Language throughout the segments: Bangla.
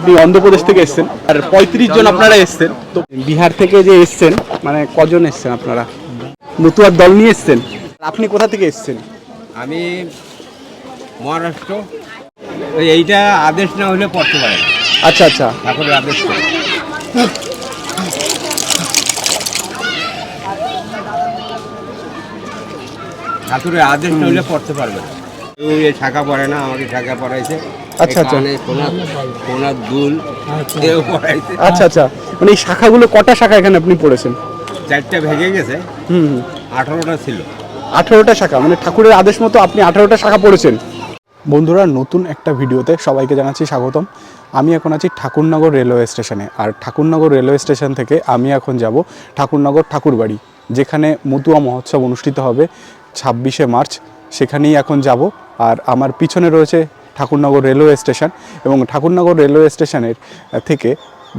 আপনি অন্ধ্রপ্রদেশ থেকে এসছেন। আর পঁয়ত্রিশ জন আপনারা এসছেন। তো বিহার থেকে যে এসছেন মানে কজন এসছেন আপনারা? মতুয়ার দল নিয়ে এসছেন। আপনি কোথা থেকে এসছেন? আমি মহারাষ্ট্র। এইটা আদেশ না হলে পড়তে পারে আচ্ছা আচ্ছা। ঠাকুরের আদেশ। ঠাকুরের আদেশ না হলে পড়তে পারবে না। কেউ এ শাখা পড়ে না আমাকে শাখা পড়াইছে। আচ্ছা, আচ্ছা। দুল। আচ্ছা আচ্ছা। মানে এই শাখাগুলো কটা শাখা এখানে আপনি পড়েছেন? চারটা ভেঙে গেছে। হুম হুম। আঠারোটা ছিল। আঠেরোটা শাখা মানে ঠাকুরের আদেশ মতো আপনি আঠেরোটা শাখা পড়েছেন। বন্ধুরা নতুন একটা ভিডিওতে সবাইকে জানাচ্ছি স্বাগতম। আমি এখন আছি ঠাকুরনগর রেলওয়ে স্টেশনে। আর ঠাকুরনগর রেলওয়ে স্টেশন থেকে আমি এখন যাব ঠাকুরনগর ঠাকুরবাড়ি যেখানে মতুয়া মহোৎসব অনুষ্ঠিত হবে ছাব্বিশে মার্চ। সেখানেই এখন যাব। আর আমার পিছনে রয়েছে ঠাকুরনগর রেলওয়ে স্টেশন এবং ঠাকুরনগর রেলওয়ে স্টেশনের থেকে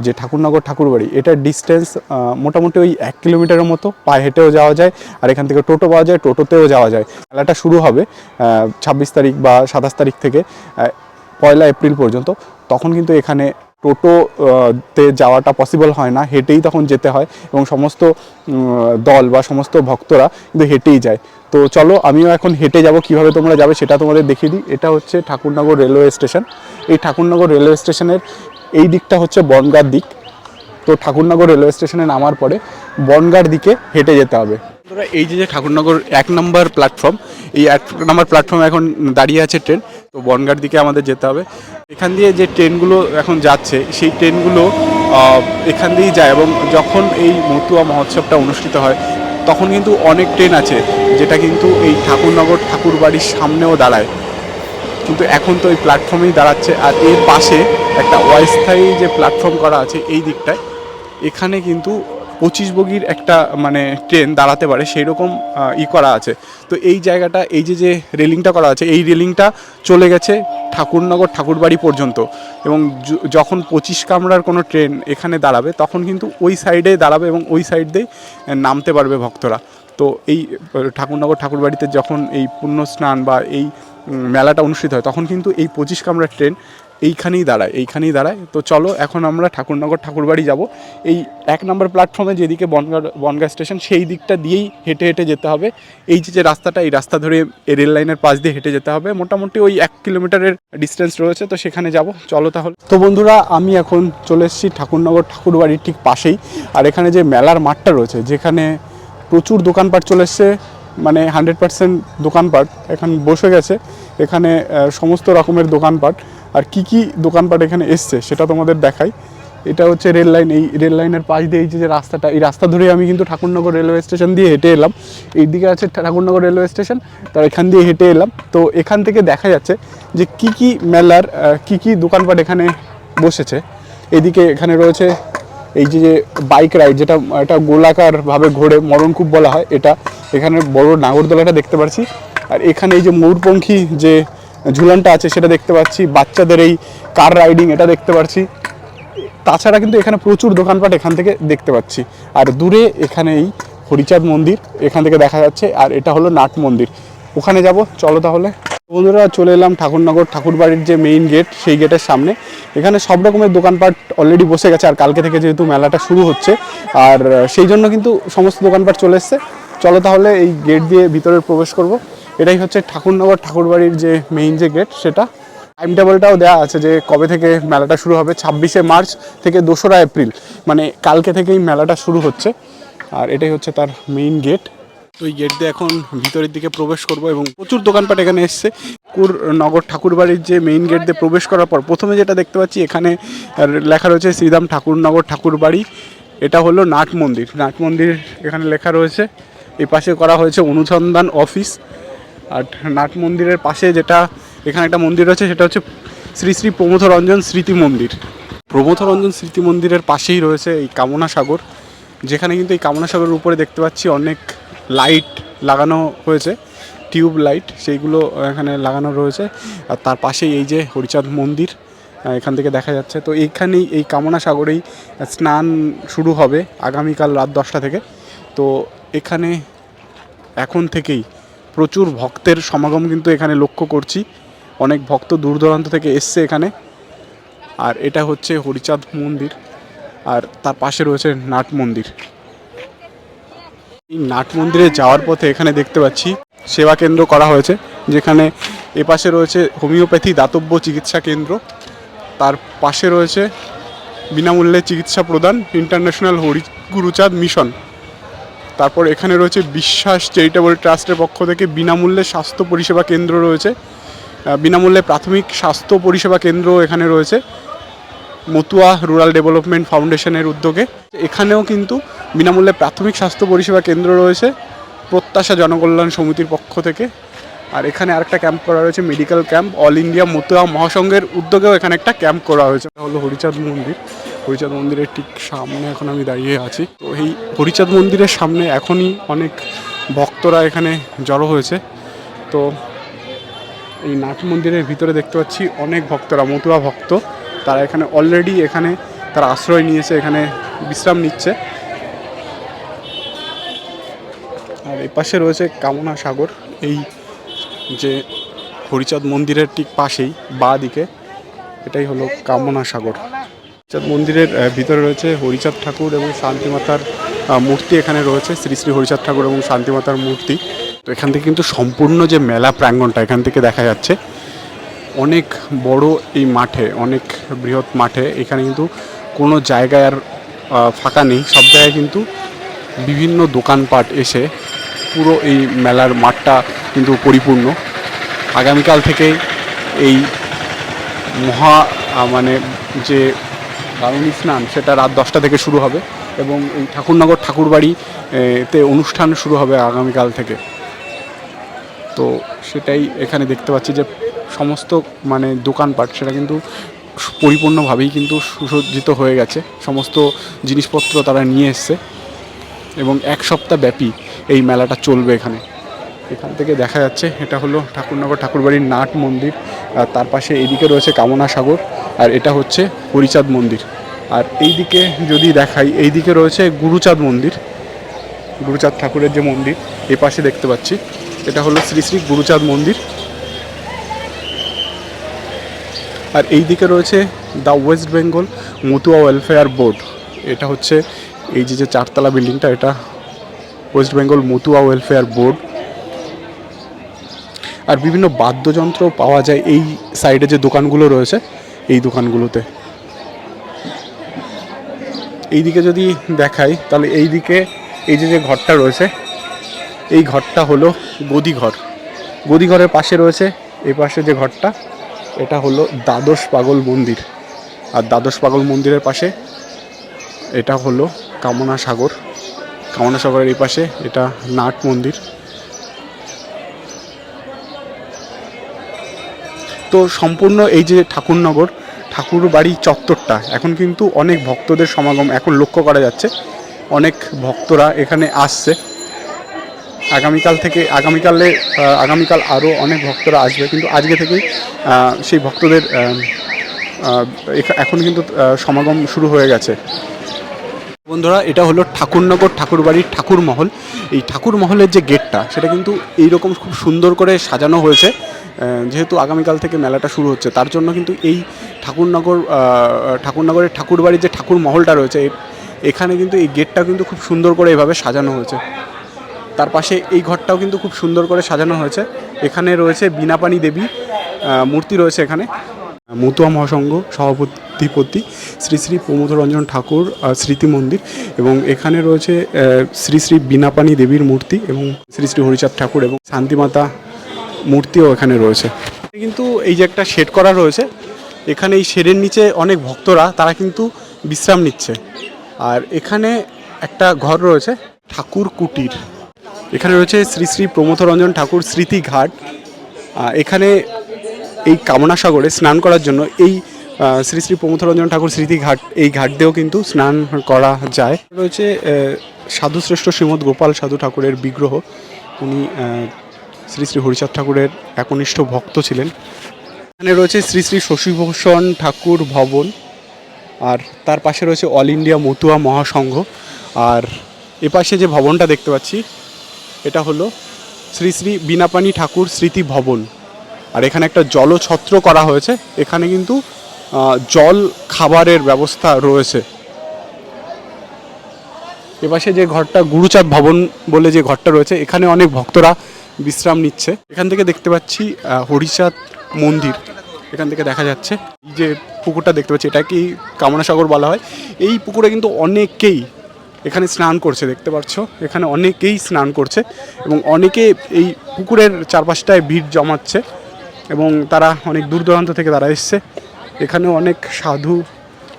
যে ঠাকুরনগর ঠাকুরবাড়ি, এটার ডিস্টেন্স মোটামুটি ওই এক কিলোমিটারের মতো পায়ে হেঁটেও যাওয়া যায় আর এখান থেকে টোটো পাওয়া যায়, টোটোতেও যাওয়া যায়। খেলাটা শুরু হবে ছাব্বিশ তারিখ বা সাতাশ তারিখ থেকে পয়লা এপ্রিল পর্যন্ত। তখন কিন্তু এখানে টোটো আহ, তে যাওয়াটা পসিবল হয় না হেঁটেই তখন যেতে হয় এবং সমস্ত দল বা সমস্ত ভক্তরা কিন্তু হেঁটেই যায়। তো চলো আমিও এখন হেঁটে যাব কীভাবে তোমরা যাবে সেটা তোমাদের দেখিয়ে দিই। এটা হচ্ছে ঠাকুরনগর রেলওয়ে স্টেশন। এই ঠাকুরনগর রেলওয়ে স্টেশনের এই দিকটা হচ্ছে বনগার দিক। তো ঠাকুরনগর রেলওয়ে স্টেশনে নামার পরে বনগার দিকে হেঁটে যেতে হবে। বন্ধুরা, এই যে ঠাকুরনগর এক নম্বর প্ল্যাটফর্ম এই এক নম্বর প্ল্যাটফর্মে এখন দাঁড়িয়ে আছে ট্রেন তো বনগার দিকে আমাদের যেতে হবে। এখান দিয়ে যে ট্রেনগুলো এখন যাচ্ছে সেই ট্রেনগুলো এখান দিয়েই যায় এবং যখন এই মতুয়া মহোৎসবটা অনুষ্ঠিত হয় তখন কিন্তু অনেক ট্রেন আছে যেটা কিন্তু এই ঠাকুরনগর ঠাকুরবাড়ির সামনেও দাঁড়ায়। কিন্তু এখন তো এই প্ল্যাটফর্মেই দাঁড়াচ্ছে আর এর পাশে একটা অস্থায়ী যে প্ল্যাটফর্ম করা আছে এই দিকটায় এখানে কিন্তু পঁচিশ বগির একটা মানে ট্রেন দাঁড়াতে পারে সেই রকম ই করা আছে। তো এই জায়গাটা এই যে যে রেলিংটা করা আছে এই রেলিংটা চলে গেছে ঠাকুরনগর ঠাকুরবাড়ি পর্যন্ত। এবং যখন পঁচিশ কামরার কোনো ট্রেন এখানে দাঁড়াবে তখন কিন্তু ওই সাইডে দাঁড়াবে এবং ওই সাইড আহ, নামতে পারবে ভক্তরা। তো এই ঠাকুরনগর ঠাকুরবাড়িতে যখন এই পুণ্য স্নান বা এই মেলাটা অনুষ্ঠিত হয় তখন কিন্তু এই পঁচিশ কামরার ট্রেন এইখানেই দাঁড়ায় এইখানেই দাঁড়ায়। তো চলো, এখন আমরা ঠাকুরনগর ঠাকুরবাড়ি যাব। এই এক নম্বর প্ল্যাটফর্মে যেদিকে বনগা বনগা স্টেশন সেই দিকটা দিয়েই হেঁটে হেঁটে যেতে হবে। এই যে যে রাস্তাটা, এই রাস্তা ধরে এই রেল লাইনের পাশ দিয়ে হেঁটে যেতে হবে। মোটামুটি ওই এক কিলোমিটারের ডিস্টেন্স রয়েছে, তো সেখানে যাব। চলো তাহলে। তো বন্ধুরা, আমি এখন চলে এসেছি ঠাকুরনগর ঠাকুরবাড়ির ঠিক পাশেই। আর এখানে যে মেলার মাঠটা রয়েছে, যেখানে প্রচুর দোকানপাট চলে এসছে মানে হান্ড্রেড পার্সেন্ট দোকানপাট, এখন বসে গেছে। এখানে সমস্ত রকমের দোকানপাট। আর কি কি দোকানপাট এখানে এসছে সেটা তোমাদের দেখাই। এটা হচ্ছে রেল লাইন, এই রেল লাইনের পাশ দিয়ে এই যে রাস্তাটা, এই রাস্তা ধরে আমি কিন্তু ঠাকুরনগর রেলওয়ে স্টেশন দিয়ে হেঁটে এলাম। এই দিকে আছে ঠাকুরনগর রেলওয়ে স্টেশন, তার এখান দিয়ে হেঁটে এলাম। তো এখান থেকে দেখা যাচ্ছে যে কি কি মেলার কি কি দোকানপাট এখানে বসেছে। এদিকে এখানে রয়েছে এই যে বাইক রাইড, যেটা, এটা গোলাকার ভাবে ঘোরে মরণকূপ বলা হয়। এটা এখানে বড় নাগরদোলাটা দেখতে পাচ্ছি আর এখানে এই যে ময়ূরপঙ্খী যে ঝুলনটা আছে, সেটা দেখতে পাচ্ছি। বাচ্চাদের এই কার রাইডিং, এটা দেখতে পাচ্ছি। তাছাড়া কিন্তু এখানে প্রচুর দোকানপাট এখান থেকে দেখতে পাচ্ছি। আর দূরে এখানে এই হরিচাঁদ মন্দির, এখান থেকে দেখা যাচ্ছে। আর এটা হলো নাট মন্দির। ওখানে যাব, চলো তাহলে। বন্ধুরা, চলে এলাম ঠাকুরনগর, ঠাকুরবাড়ির যে মেইন গেট সেই গেটের সামনে। এখানে সব রকমের দোকানপাট অলরেডি বসে গেছে, আর কালকে থেকে যেহেতু মেলাটা শুরু হচ্ছে, আর সেই জন্য কিন্তু সমস্ত দোকানপাট চলে এসছে। চলো তাহলে এই গেট দিয়ে ভিতরে প্রবেশ করব। এটাই হচ্ছে ঠাকুরনগর ঠাকুরবাড়ির যে মেইন যে গেট সেটা। টাইম টেবিলটাও দেওয়া আছে যে কবে থেকে মেলাটা শুরু হবে, ছাব্বিশে মার্চ থেকে দোসরা এপ্রিল মানে কালকে থেকেই মেলাটা শুরু হচ্ছে। আর এটাই হচ্ছে তার মেইন গেট তো এই গেট দিয়ে এখন ভিতরের দিকে প্রবেশ করব এবং প্রচুর দোকানপাট এখানে এসছে। কুর নগর ঠাকুরবাড়ির যে মেইন গেট দিয়ে প্রবেশ করার পর প্রথমে যেটা দেখতে পাচ্ছি, এখানে লেখা রয়েছে শ্রীরাম ঠাকুরনগর ঠাকুরবাড়ি। এটা হলো নাট মন্দির। নাট মন্দির এখানে লেখা রয়েছে। এই পাশে করা হয়েছে অনুসন্ধান অফিস। আর নাট মন্দিরের পাশে যেটা, এখানে একটা মন্দির রয়েছে, সেটা হচ্ছে শ্রী শ্রী প্রমথ রঞ্জন স্মৃতি মন্দির। প্রমথ রঞ্জন স্মৃতি মন্দিরের পাশেই রয়েছে এই কামনা সাগর। যেখানে কিন্তু এই কামনা সাগরের উপরে দেখতে পাচ্ছি অনেক লাইট লাগানো হয়েছে, টিউব লাইট, সেইগুলো এখানে লাগানো রয়েছে। আর তার পাশেই এই যে হরিচাঁদ মন্দির এখান থেকে দেখা যাচ্ছে। তো এইখানেই এই কামনা সাগরেই স্নান শুরু হবে আগামীকাল রাত দশটা থেকে। তো এখানে এখন থেকেই প্রচুর ভক্তের সমাগম কিন্তু এখানে লক্ষ্য করছি। অনেক ভক্ত দূর দূরান্ত থেকে এসছে এখানে। আর এটা হচ্ছে হরিচাঁদ মন্দির। আর তার পাশে রয়েছে নাট মন্দির। এই নাট মন্দিরে যাওয়ার পথে এখানে দেখতে পাচ্ছি সেবা কেন্দ্র করা হয়েছে, যেখানে এপাশে রয়েছে হোমিওপ্যাথি দাতব্য চিকিৎসা কেন্দ্র। তার পাশে রয়েছে বিনামূল্যে চিকিৎসা প্রদান ইন্টারন্যাশনাল হরি গুরুচাঁদ মিশন। তারপর এখানে রয়েছে বিশ্বাস চ্যারিটেবল ট্রাস্টের পক্ষ থেকে বিনামূল্যে স্বাস্থ্য পরিষেবা কেন্দ্র রয়েছে। বিনামূল্যে প্রাথমিক স্বাস্থ্য পরিষেবা কেন্দ্র এখানে রয়েছে। মতুয়া রুরাল ডেভেলপমেন্ট ফাউন্ডেশনের উদ্যোগে। এখানেও কিন্তু বিনামূল্যে প্রাথমিক স্বাস্থ্য পরিষেবা কেন্দ্র রয়েছে প্রত্যাশা জনকল্যাণ সমিতির পক্ষ থেকে। আর এখানে আরেকটা ক্যাম্প করা রয়েছে medical camp, all India Matua মহাসংঘের উদ্যোগেও এখানে একটা ক্যাম্প করা হয়েছে। হলো হরিচাঁদ মন্দির। হরিচাঁদ মন্দিরের ঠিক সামনে এখন আমি দাঁড়িয়ে আছি। তো এই হরিচাঁদ মন্দিরের সামনে এখনই অনেক ভক্তরা এখানে জড়ো হয়েছে। তো এই নাট মন্দিরের ভিতরে দেখতে পাচ্ছি অনেক ভক্তরা মতুয়া ভক্ত। তারা এখানে অলরেডি এখানে তারা আশ্রয় নিয়েছে, এখানে বিশ্রাম নিচ্ছে। আর এই পাশে রয়েছে কামনা সাগর। এই যে হরিচাঁদ মন্দিরের ঠিক পাশেই, বাঁ দিকে, এটাই হলো কামনা সাগর। মন্দিরের ভিতরে রয়েছে হরিচাঁদ ঠাকুর এবং শান্তিমাতার মূর্তি এখানে রয়েছে, শ্রী শ্রী হরিচাঁদ ঠাকুর এবং শান্তিমাতার মূর্তি। তো এখান থেকে কিন্তু সম্পূর্ণ যে মেলা প্রাঙ্গণটা এখান থেকে দেখা যাচ্ছে। অনেক বড় এই মাঠে, অনেক বৃহৎ মাঠে এখানে কিন্তু কোনো জায়গায় আর ফাঁকা নেই। সব জায়গায় কিন্তু বিভিন্ন দোকানপাট এসে পুরো এই মেলার মাঠটা কিন্তু পরিপূর্ণ। আগামীকাল থেকে এই মহা মানে যে বারুণী স্নান সেটা রাত দশটা থেকে শুরু হবে এবং এই ঠাকুরনগর ঠাকুরবাড়ি এ, তে অনুষ্ঠান শুরু হবে আগামীকাল থেকে। তো সেটাই এখানে দেখতে পাচ্ছি যে সমস্ত মানে দোকানপাট সেটা কিন্তু পরিপূর্ণভাবেই কিন্তু সুসজ্জিত হয়ে গেছে। সমস্ত জিনিসপত্র তারা নিয়ে এসছে এবং এক সপ্তাহ ব্যাপী এই মেলাটা চলবে এখানে। এখান থেকে দেখা যাচ্ছে এটা হলো ঠাকুরনগর ঠাকুরবাড়ির নাট মন্দির। আর তার পাশে এইদিকে রয়েছে কামনা সাগর। আর এটা হচ্ছে হরিচাঁদ মন্দির। আর এইদিকে যদি দেখাই, এইদিকে রয়েছে গুরুচাঁদ মন্দির। গুরুচাঁদ ঠাকুরের যে মন্দির, এ পাশে দেখতে পাচ্ছি, এটা হলো শ্রী শ্রী গুরুচাঁদ মন্দির। আর এই দিকে রয়েছে the West Bengal Matua welfare board. এটা হচ্ছে এই যে যে চারতলা বিল্ডিংটা, এটা West Bengal Matua welfare board. আর বিভিন্ন বাদ্যযন্ত্র পাওয়া যায় এই সাইডে যে দোকানগুলো রয়েছে এই দোকানগুলোতে। এইদিকে যদি দেখাই, তাহলে এই দিকে এই যে যে ঘরটা রয়েছে, এই ঘরটা হলো গদিঘর। গদিঘরের পাশে রয়েছে এই পাশে যে ঘরটা, এটা হলো দ্বাদশ পাগল মন্দির। আর দ্বাদশ পাগল মন্দিরের পাশে এটা হলো কামনা সাগর কামনা সাগরের এই পাশে এটা নাট মন্দির। তো সম্পূর্ণ এই যে ঠাকুরনগর ঠাকুর বাড়ি চত্বরটা, এখন কিন্তু অনেক ভক্তদের সমাগম এখন লক্ষ্য করা যাচ্ছে। অনেক ভক্তরা এখানে আসছে। আগামীকাল থেকে, আগামীকালে আগামীকাল আরও অনেক ভক্তরা আসবে, কিন্তু আজকে থেকেই সেই ভক্তদের এখন কিন্তু সমাগম শুরু হয়ে গেছে। বন্ধুরা, এটা হলো ঠাকুরনগর ঠাকুরবাড়ির ঠাকুর মহল এই ঠাকুর মহলের যে গেটটা, সেটা কিন্তু এইরকম খুব সুন্দর করে সাজানো হয়েছে। যেহেতু আগামীকাল থেকে মেলাটা শুরু হচ্ছে, তার জন্য কিন্তু এই ঠাকুরনগর ঠাকুরনগরের ঠাকুরবাড়ির যে ঠাকুর মহলটা রয়েছে এখানে কিন্তু এই গেটটা কিন্তু খুব সুন্দর করে এভাবে সাজানো হয়েছে। তার পাশে এই ঘরটাও কিন্তু খুব সুন্দর করে সাজানো হয়েছে। এখানে রয়েছে বীণাপানি দেবী মূর্তি রয়েছে এখানে। মতুয়া মহাসংঘ সভাপতিপতি শ্রী শ্রী প্রমোদ রঞ্জন ঠাকুর স্মৃতি মন্দির এবং এখানে রয়েছে শ্রী শ্রী বীণাপানি দেবীর মূর্তি এবং শ্রী শ্রী হরিচাঁদ ঠাকুর এবং শান্তিমাতা মূর্তিও এখানে রয়েছে। কিন্তু এই যে একটা শেড করা রয়েছে, এখানে এই শেডের নিচে অনেক ভক্তরা, তারা কিন্তু বিশ্রাম নিচ্ছে। আর এখানে একটা ঘর রয়েছে, ঠাকুর কুটির। এখানে রয়েছে শ্রী শ্রী প্রমথরঞ্জন ঠাকুর স্মৃতি ঘাট। এখানে এই কামনা সাগরে স্নান করার জন্য এই শ্রী শ্রী প্রমথরঞ্জন ঠাকুর স্মৃতি ঘাট, এই ঘাট দিয়েও কিন্তু স্নান করা যায়। রয়েছে সাধুশ্রেষ্ঠ শ্রীমদ গোপাল সাধু ঠাকুরের বিগ্রহ। উনি শ্রী শ্রী হরিচাঁদ ঠাকুরের একনিষ্ঠ ভক্ত ছিলেন। এখানে রয়েছে শ্রী শ্রী শশীভূষণ ঠাকুর ভবন, আর তার পাশে রয়েছে অল ইন্ডিয়া মতুয়া মহাসংঘ, আর এপাশে যে ভবনটা দেখতে পাচ্ছি, এটা হলো শ্রী শ্রী বীণাপানি ঠাকুর স্মৃতি ভবন। আর এখানে একটা জলছত্র করা হয়েছে, এখানে কিন্তু জল খাবারের ব্যবস্থা রয়েছে। এপাশে যে ঘরটা গুরুচাঁদ ভবন বলে যে ঘরটা রয়েছে, এখানে অনেক ভক্তরা বিশ্রাম নিচ্ছে। এখান থেকে দেখতে পাচ্ছি হরিচাঁদ মন্দির। এখান থেকে দেখা যাচ্ছে। এই যে পুকুরটা দেখতে পাচ্ছি এটা কি কামনা সাগর বলা হয়। এই পুকুরে কিন্তু অনেকেই এখানে স্নান করছে, দেখতে পাচ্ছ? এখানে অনেকেই স্নান করছে এবং অনেকে এই পুকুরের চারপাশটায় ভিড় জমাচ্ছে এবং তারা অনেক দূর দূরান্ত থেকে তারা এসছে। এখানে অনেক সাধু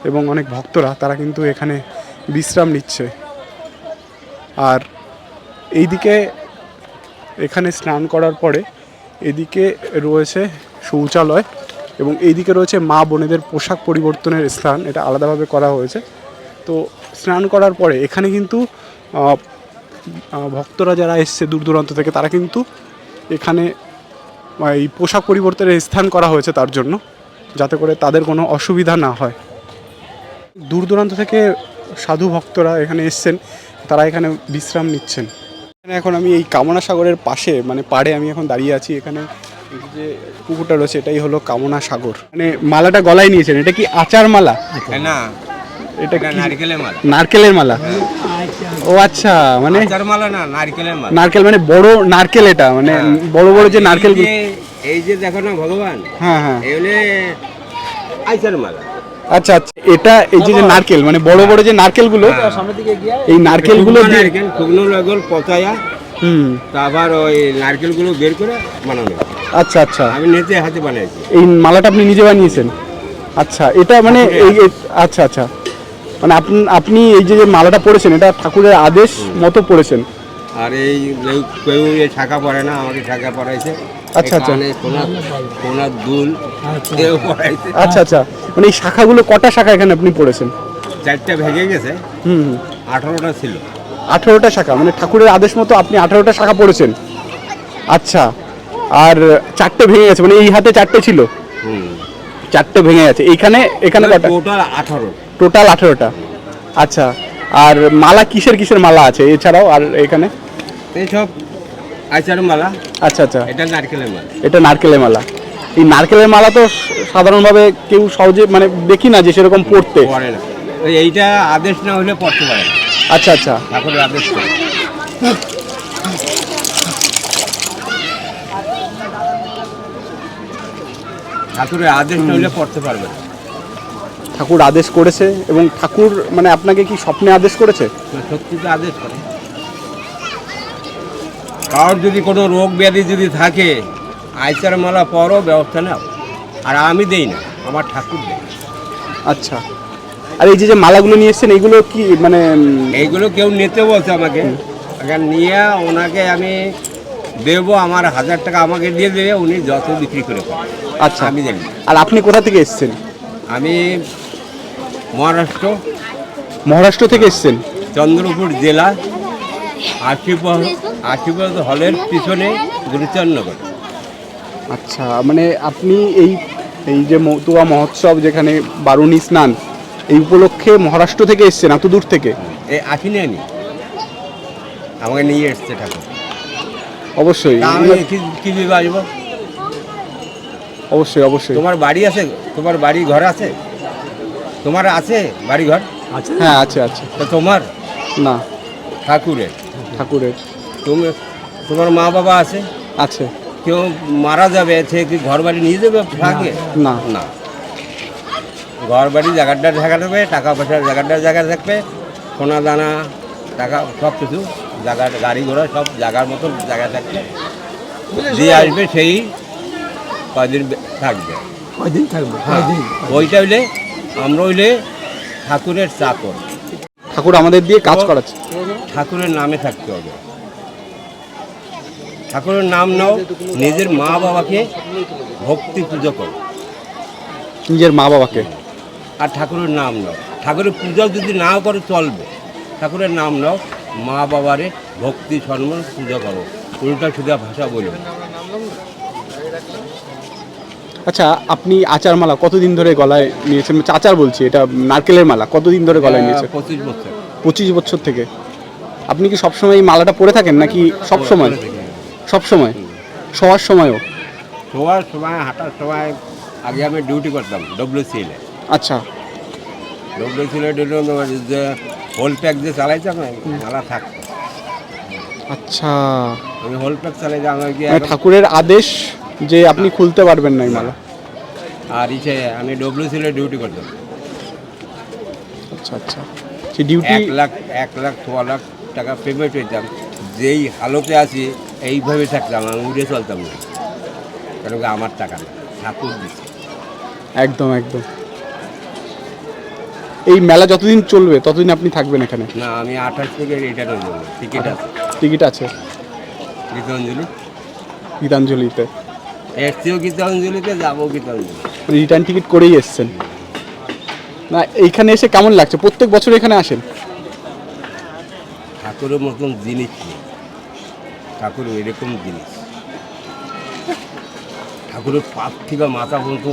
এবং অনেক ভক্তরা তারা কিন্তু এখানে বিশ্রাম নিচ্ছে। আর এইদিকে এখানে স্নান করার পরে এদিকে রয়েছে শৌচালয় এবং এইদিকে রয়েছে মা বোনেদের পোশাক পরিবর্তনের স্থান, এটা আলাদাভাবে করা হয়েছে। তো স্নান করার পরে এখানে কিন্তু ভক্তরা যারা এসছে দূর দূরান্ত থেকে, তারা কিন্তু এখানে এই পোশাক পরিবর্তনের স্থান করা হয়েছে তার জন্য, যাতে করে তাদের কোনো অসুবিধা না হয়। দূর দূরান্ত থেকে সাধু ভক্তরা এখানে এসছেন, তারা এখানে বিশ্রাম নিচ্ছেন। এখানে আমি এই কামনা সাগরের পাশে মানে পাড়ে আমি এখন দাঁড়িয়ে আছি। এখানে যে পুকুরটা রয়েছে এটাই হলো কামনা সাগর মানে মালাটা গলায় নিয়েছেন এটা কি আচার মালা? না এটা নারকেলের মালা। নারকেলের মালা? ও আচ্ছা মানে আচার মালা না নারকেলের মালা। নারকেল মানে বড় নারকেল এটা মানে হ্যাঁ। বড় বড় যে নারকেল এই যে দেখো না ভগবান হ্যাঁ হ্যাঁ। এগুলো আচার মালা। আচ্ছা আচ্ছা। এটা এই যে নারকেল মানে বড় বড় যে নারকেলগুলো এই নারকেলগুলো শুকনো নারকেল শুকনো নারকেল পচায়া হুম। তারপর ওই নারকেলগুলো বের করে বানানো। আচ্ছা আচ্ছা। আমি নিজে হাতে বানিয়েছি। এই মালাটা আপনি নিজে বানিয়েছেন? আচ্ছা এটা মানে এই এই- আচ্ছা আচ্ছা। মানে আপনি আপনি এই যে যে মালাটা পড়েছেন এটা ঠাকুরের আদেশ মতো পড়েছেন? আর এই কেউ- এই শাখা পড়ে না আমাকে শাখা পড়াইছে। আচ্ছা, আচ্ছা। সোনার দুল আচ্ছা। আচ্ছা মানে এই শাখাগুলো কটা শাখা এখানে আপনি পড়েছেন? চারটা ভেঙে গেছে। হুম হুম। আঠারোটা ছিল। আঠেরোটা শাখা মানে ঠাকুরের আদেশ মতো আপনি আঠেরোটা শাখা পড়েছেন? আচ্ছা। আর চারটে ভেঙে গেছে মানে এই হাতে চারটে ছিল? চারটে ভেঙে গেছে। এইখানে এখানে কটা? টোটাল আঠারো। টোটাল আঠেরোটা। আচ্ছা। আর মালা কিসের কিসের মালা আছে? এছাড়াও আর এখানে? এইসব আচার মালা। আচ্ছা আচ্ছা। এটা নারকেলের মালা। এটা নারকেলের মালা। এই নারকেলের মালা তো সাধারণভাবে কেউ সহজে মানে দেখি না যে সেরকম পড়তে। পড়ে না। এইটা আদেশ না হলে পড়তে পারে না। আচ্ছা আচ্ছা। ঠাকুরের আদেশ করে। ঠাকুরের আদেশ না হলে পড়তে পারবে না। ঠাকুর আদেশ করেছে এবং ঠাকুর মানে আপনাকে কি স্বপ্নে আদেশ করেছে? সত্যি তো আদেশ করে। কারোর যদি কোনো রোগ ব্যাধি যদি থাকে আইসার মালা পরও ব্যবস্থা নাও। আর আমি দেই না আমার ঠাকুর দেয়। আচ্ছা। আর এই যে যে মালাগুলো নিয়ে এসেছেন এইগুলো কি মানে এইগুলো কেউ নিতে বলছে আমাকে। এখন নিয়ে ওনাকে আমি দেবো আমার হাজার টাকা আমাকে দিয়ে দেবে উনি যত বিক্রি করে আচ্ছা। আমি জানি আর আপনি কোথা থেকে এসেছেন? আমি মহারাষ্ট্র। মহারাষ্ট্র থেকে এসেছেন? চন্দ্রপুর জেলা আশিপুর আশিপুর হলের পিছনে গুরুচরনগর আচ্ছা মানে আপনি এই এই যে মতুয়া মহোৎসব যেখানে বারুণী স্নান এই উপলক্ষে মহারাষ্ট্র থেকে এসেছেন এত দূর থেকে? এই আসিনি আমি। আমাকে নিয়ে এসছে ঠাকুর। অবশ্যই। আমি কি- কি দিবে আসব অবশ্যই অবশ্যই। তোমার বাড়ি আছে? তোমার বাড়ি ঘর আছে? তোমার আছে বাড়ি ঘর? হ্যাঁ আছে আছে। তোমার? না। ঠাকুরের। ঠাকুরের। তুমি তোমার মা বাবা আছে? আছে। কেউ মারা যাবে সে কি ঘর বাড়ি নিয়ে যাবে থাকে না। না। ঘর বাড়ি জায়গাটা জায়গা থাকবে টাকা পয়সার জায়গাটা জায়গা থাকবে সোনা দানা টাকা সব কিছু জায়গা গাড়ি ঘোড়া সব জায়গার মতন জায়গা থাকবে। দিয়ে আসবে সেই কয়দিন থাকবে। কয়দিন থাকবে? হ্যাঁ, ওইটা হইলে আমরা হইলে ঠাকুরের চাকর। ঠাকুর আমাদের দিয়ে কাজ করাচ্ছে। ঠাকুরের নামে থাকতে হবে। ঠাকুরের নাম নাও নিজের মা বাবাকে ভক্তি পুজো করো। নিজের মা বাবাকে? আর ঠাকুরের নাম নাও। ঠাকুরের পূজা যদি নাও করে চলবে। ঠাকুরের নাম নাও মা বাবারে ভক্তি সম্মান পূজা করো। উল্টা সুদা ভাষা বলো। আচ্ছা আপনি আচার মালা কতদিন ধরে গলায় নিয়েছেন? মানে আচার বলছি এটা নারকেলের মালা কতদিন ধরে গলায় নিয়েছেন? পঁচিশ বছর। পঁচিশ বছর থেকে। আপনি কি সবসময় এই মালাটা পরে থাকেন নাকি সব সময় সব সময় শোয়ার সময়ও? শোয়ার সময় হাঁটার সময় আগে আমি ডিউটি করতাম ডব্লিউসিএলে আচ্ছা। ডব্লিউসিএলে ডিউটি করতাম যে হোল প্যাক যে চালাইতাম না, মালা থাকতো। আচ্ছা। আমি হোল প্যাক কি মানে ঠাকুরের আদেশ যে আপনি খুলতে পারবেন না এই মালা আর ইসে আমি ডব্লিউসিএলে ডিউটি করতাম। আচ্ছা আচ্ছা। সেই ডিউটি এক লাখ এক লাখ ছ লাখ টাকা পেমেন্ট হইতাম যেই হালতে আছি এইভাবে থাকতাম আমি উড়ে চলতাম না। কেন আমার টাকা না ঠাকুর দিচ্ছে একদম একদম। এই মেলা যতদিন চলবে ততদিন আপনি থাকবেন এখানে? না আমি আঠাশ থেকে রিটার্ন হয়ে যাব। টিকিট আছে। টিকিট আছে। গীতাঞ্জলি। গীতাঞ্জলিতে। এসছিও গীতাঞ্জলিতে যাব গীতাঞ্জলি। রিটার্ন টিকিট করেই এসছেন। না এইখানে এসে কেমন লাগছে? প্রত্যেক বছর এখানে আসেন? ঠাকুরের মতন জিনিস ঠাকুর এরকম জিনিস। ঠাকুরের পাপ থেকে মাথা পর্যন্ত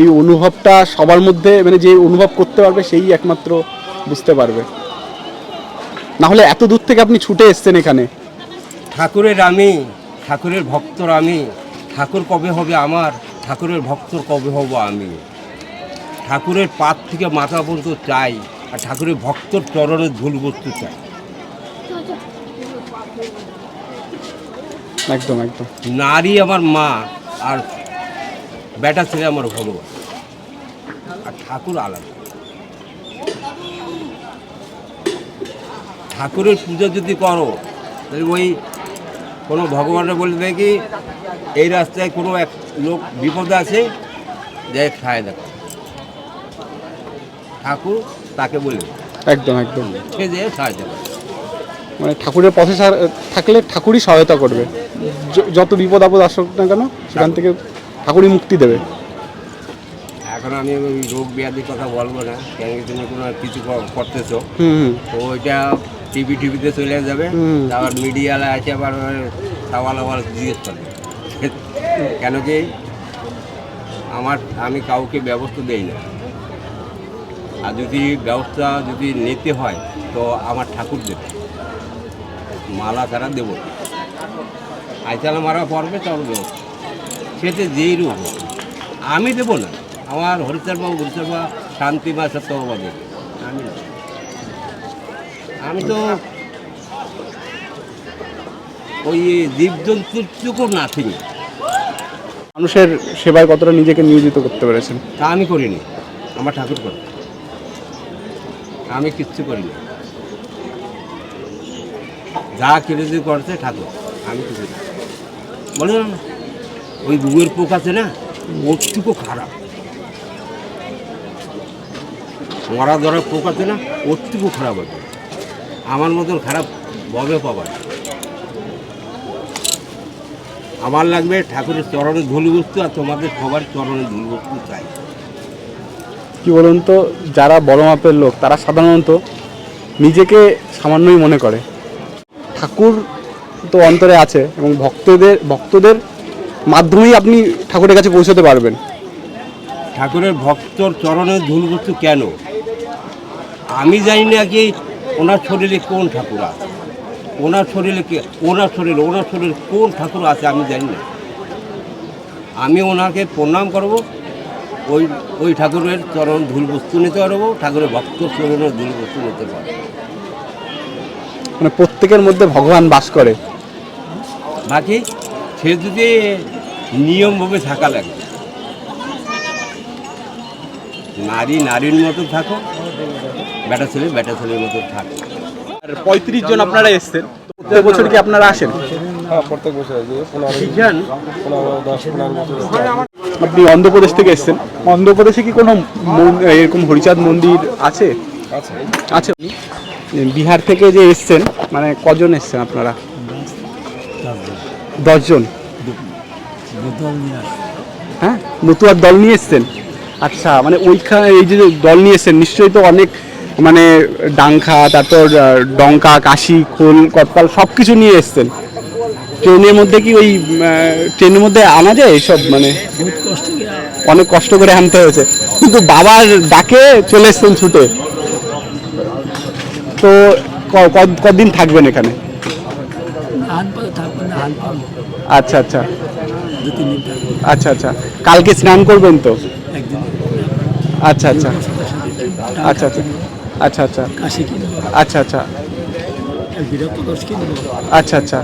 এই অনুভবটা সবার মধ্যে মানে যে অনুভব করতে পারবে সেই একমাত্র বুঝতে পারবে। না হলে এত দূর থেকে আপনি ছুটে এসছেন এখানে। ঠাকুরের আমি ঠাকুরের ভক্তর আমি ঠাকুর কবে হবে আমার ঠাকুরের ভক্তর কবে হব আমি? ঠাকুরের পাত থেকে মাথা পর্যন্ত চাই। আর ঠাকুরের ভক্তর চরণের ধুল বস্তু চাই। একদম একদম। নারী আমার মা আর বেটা ছেলে আমার ভগবান। আর ঠাকুর আলাদা। ঠাকুরের পুজো যদি করো তাহলে ওই কোনো ভগবানের বলবে কি এই রাস্তায় কোনো এক লোক বিপদে আছে যে খায় দেখো। ঠাকুর তাকে বলবে একদম একদম। সে যে সাহায্য করে মানে ঠাকুরের পথে থাকলে ঠাকুরই সহায়তা করবে। যত বিপদ আপদ আসুক না কেন সেখান থেকে ঠাকুরই মুক্তি দেবে। এখন আমি ওই রোগ ব্যাধির কথা বলব না কেন তুমি কোনো কিছু করতেছ? তো ওইটা টিভি টিভিতে চলে যাবে। আবার মিডিয়ালে আছে আবার সওয়াল আওয়াল জিজ্ঞেস করবে। কেন কি? আমার আমি কাউকে ব্যবস্থা দেই না। আর যদি ব্যবস্থা যদি নিতে হয় তো আমার ঠাকুর দেবে। মালা তারা দেবো। না। আইচালা মারা পড়বে তার ব্যবস্থা। সেতে যেই রূপ। আমি দেবো না। আমার হরিচার বাবু হরিচার বা শান্তি মা সত্যবাবা দেবে। আমি আমি তো ওই জীবজন্তুটুকু নাথিং মানুষের সেবায় কতটা নিজেকে নিয়োজিত করতে পেরেছেন? তা আমি করিনি। আমার ঠাকুর করে আমি কিচ্ছু করিনি। যা কেড়ে করছে ঠাকুর, আমি কিছু না। ওই রুয়ের পোক আছে না ওরটুকু খারাপ। মরা ধরার পোক আছে না ওরটুকু খারাপ হবে। আমার মতন খারাপ ববে পাবার আমার লাগবে ঠাকুরের চরণে ধুল বস্তু আর তোমাদের সবার চরণে ধুল বস্তু চাই। কি বলুন তো, যারা বড় মাপের লোক, তারা সাধারণত নিজেকে সামান্যই মনে করে। ঠাকুর তো অন্তরে আছে এবং ভক্তদের ভক্তদের মাধ্যমেই আপনি ঠাকুরের কাছে পৌঁছতে পারবেন। ঠাকুরের ভক্তর চরণে ধুল বস্তু কেন? আমি জানি না কি ওনার শরীরে কোন ঠাকুর আছে। ওনার শরীরে কে, ওনার শরীরে ওনার শরীরে কোন ঠাকুর আছে আমি জানি না। আমি ওনাকে প্রণাম করব ওই ওই ঠাকুরের চরণ ধুল বস্তু নিতে পারব ঠাকুরের ভক্ত চরণের ধুল বস্তু নিতে পারব। মানে প্রত্যেকের মধ্যে ভগবান বাস করে। বাকি সে যদি নিয়মভাবে থাকা লাগে। নারী নারীর মতো থাকো বেটা ছেলে বেটা ছেলের মতো থাকো। আর পঁয়ত্রিশ জন আপনারা এসছেন প্রত্যেক বছর কি আপনারা আসেন? হ্যাঁ প্রত্যেক বছর শিখান পনেরো দশ পনেরো বছর আপনি অন্ধ্রপ্রদেশ থেকে এসছেন। অন্ধ্রপ্রদেশে কি কোনো এরকম হরিচাঁদ মন্দির আছে? আছে। বিহার থেকে যে এসছেন মানে কজন এসছেন আপনারা? দশজন। হ্যাঁ? নতুয়ার দল নিয়ে এসছেন? আচ্ছা মানে ওইখানে এই যে দল নিয়ে এসছেন নিশ্চয়ই তো অনেক মানে ডাংখা তারপর ডঙ্কা কাশি খোল কটপাল সব কিছু নিয়ে এসছেন। ট্রেনের মধ্যে কি ওই ট্রেনের মধ্যে আনা যায় এইসব মানে? অনেক কষ্ট করে আনতে হয়েছে। কিন্তু বাবার ডাকে চলে এসছেন ছুটে। তো কদিন থাকবেন এখানে? আচ্ছা আচ্ছা। আচ্ছা আচ্ছা। কালকে স্নান করবেন তো? আচ্ছা আচ্ছা। আচ্ছা আচ্ছা। আচ্ছা আচ্ছা। আচ্ছা আচ্ছা। আচ্ছা আচ্ছা।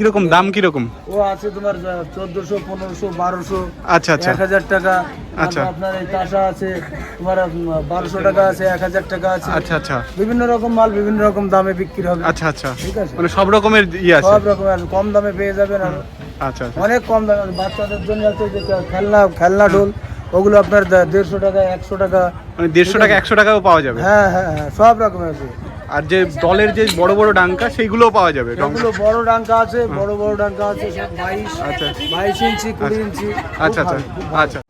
কীরকম দাম কীরকম? ও আছে তোমার চোদ্দশো পনেরোশো বারোশো আচ্ছা আচ্ছা। এক হাজার টাকা। আচ্ছা। আপনার এই তাসা আছে তোমার বারোশো টাকা আছে এক হাজার টাকা আছে। আচ্ছা আচ্ছা। বিভিন্ন রকম মাল বিভিন্ন রকম দামে বিক্রি হবে। আচ্ছা আচ্ছা। ঠিক আছে? মানে সব রকমের ইয়ে আছে। সব রকম আছে। কম দামে পেয়ে যাবেন আর আচ্ছা আচ্ছা। অনেক কম দামে। বাচ্চাদের জন্য আছে যে খেলনা খেলনা ঢোল ওগুলো আপনার দেড়শো টাকা একশো টাকা। মানে দেড়শো টাকা একশো টাকাও পাওয়া যাবে। হ্যাঁ হ্যাঁ হ্যাঁ সব রকমের আছে। আর যে দলের যে বড় বড় ডাঙ্কা সেইগুলোও পাওয়া যাবে ওগুলো বড় ডাঙ্কা আছে বড় বড় ডাঙ্কা আছে সব বাইশ আচ্ছা। বাইশ ইঞ্চি কুড়ি ইঞ্চি আচ্ছা আচ্ছা। আচ্ছা।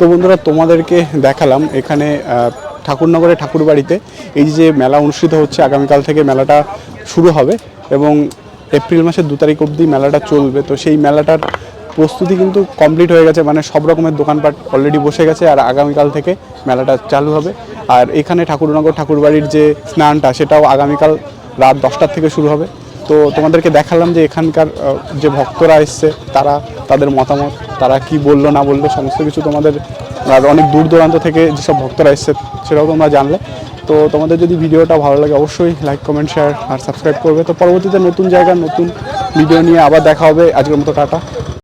তো বন্ধুরা তোমাদেরকে দেখালাম এখানে আহ, ঠাকুরনগরে ঠাকুরবাড়িতে এই যে মেলা অনুষ্ঠিত হচ্ছে আগামীকাল থেকে মেলাটা শুরু হবে এবং এপ্রিল মাসের দু তারিখ অবধি মেলাটা চলবে। তো সেই মেলাটার প্রস্তুতি কিন্তু কমপ্লিট হয়ে গেছে মানে সব রকমের দোকানপাট অলরেডি বসে গেছে আর আগামীকাল থেকে মেলাটা চালু হবে। আর এখানে ঠাকুরনগর ঠাকুরবাড়ির যে স্নানটা, সেটাও আগামীকাল রাত দশটার থেকে শুরু হবে। তো তোমাদেরকে দেখালাম যে এখানকার যে ভক্তরা এসছে, তারা তাদের মতামত, তারা কি বলল, না বলল, সমস্ত কিছু তোমাদের, আর অনেক দূর দূরান্ত থেকে যেসব ভক্তরা এসছে, সেটাও তোমরা জানলে। তো তোমাদের যদি ভিডিওটা ভালো লাগে, অবশ্যই লাইক কমেন্ট শেয়ার আর সাবস্ক্রাইব করবে। তো পরবর্তীতে নতুন জায়গা, নতুন ভিডিও নিয়ে আবার দেখা হবে। আজকের মতো টাটা।